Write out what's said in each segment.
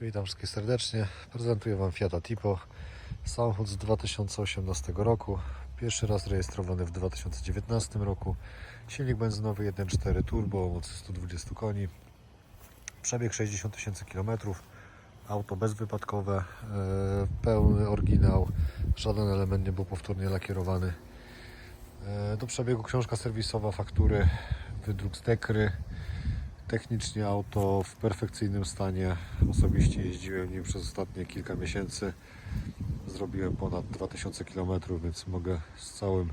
Witam wszystkich serdecznie. Prezentuję Wam Fiata Tipo. Samochód z 2018 roku. Pierwszy raz rejestrowany w 2019 roku. Silnik benzynowy 1.4 turbo mocy 120 koni. Przebieg 60 tysięcy km. Auto bezwypadkowe, e, pełny oryginał. Żaden element nie był powtórnie lakierowany. E, Do przebiegu książka serwisowa, faktury, wydruk z dekry. Technicznie auto w perfekcyjnym stanie. Osobiście jeździłem nim przez ostatnie kilka miesięcy. Zrobiłem ponad 2000 km, więc mogę z, całym,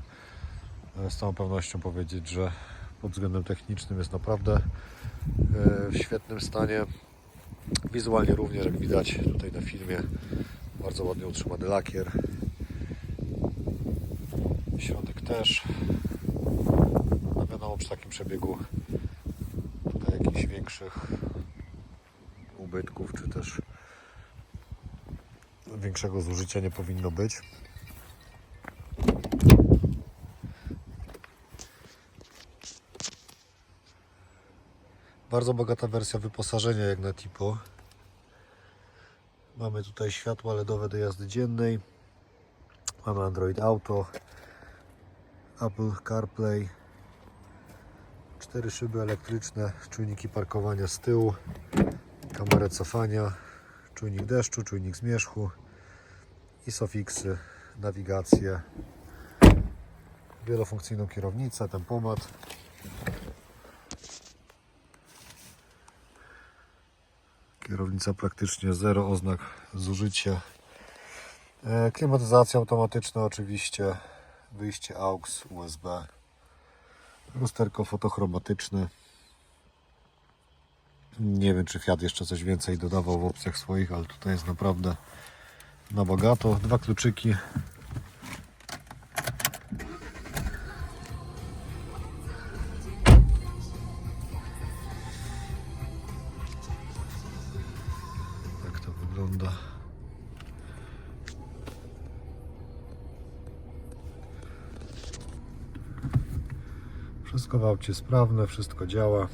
z całą pewnością powiedzieć, że pod względem technicznym jest naprawdę e, w świetnym stanie. Wizualnie również, jak widać tutaj na filmie, bardzo ładnie utrzymany lakier. Środek też. No wiadomo, przy takim przebiegu większych ubytków, czy też większego zużycia nie powinno być. Bardzo bogata wersja wyposażenia jak na Tipo. Mamy tutaj światła LEDowe do jazdy dziennej. Mamy Android Auto, Apple CarPlay, cztery szyby elektryczne, czujniki parkowania z tyłu, kamerę cofania, czujnik deszczu, czujnik zmierzchu, ISOFIXy, nawigację, wielofunkcyjną kierownicę, tempomat. Kierownica praktycznie zero oznak zużycia. E, Klimatyzacja automatyczna oczywiście, wyjście AUX, USB, lusterko fotochromatyczne. Nie wiem, czy Fiat jeszcze coś więcej dodawał w opcjach swoich, ale tutaj jest naprawdę na bogato. Dwa kluczyki. Tak to wygląda. Wszystko w aucie sprawne, wszystko działa.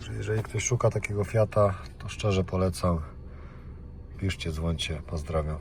Że Jeżeli ktoś szuka takiego Fiata, to szczerze polecam. Piszcie, dzwońcie. Pozdrawiam.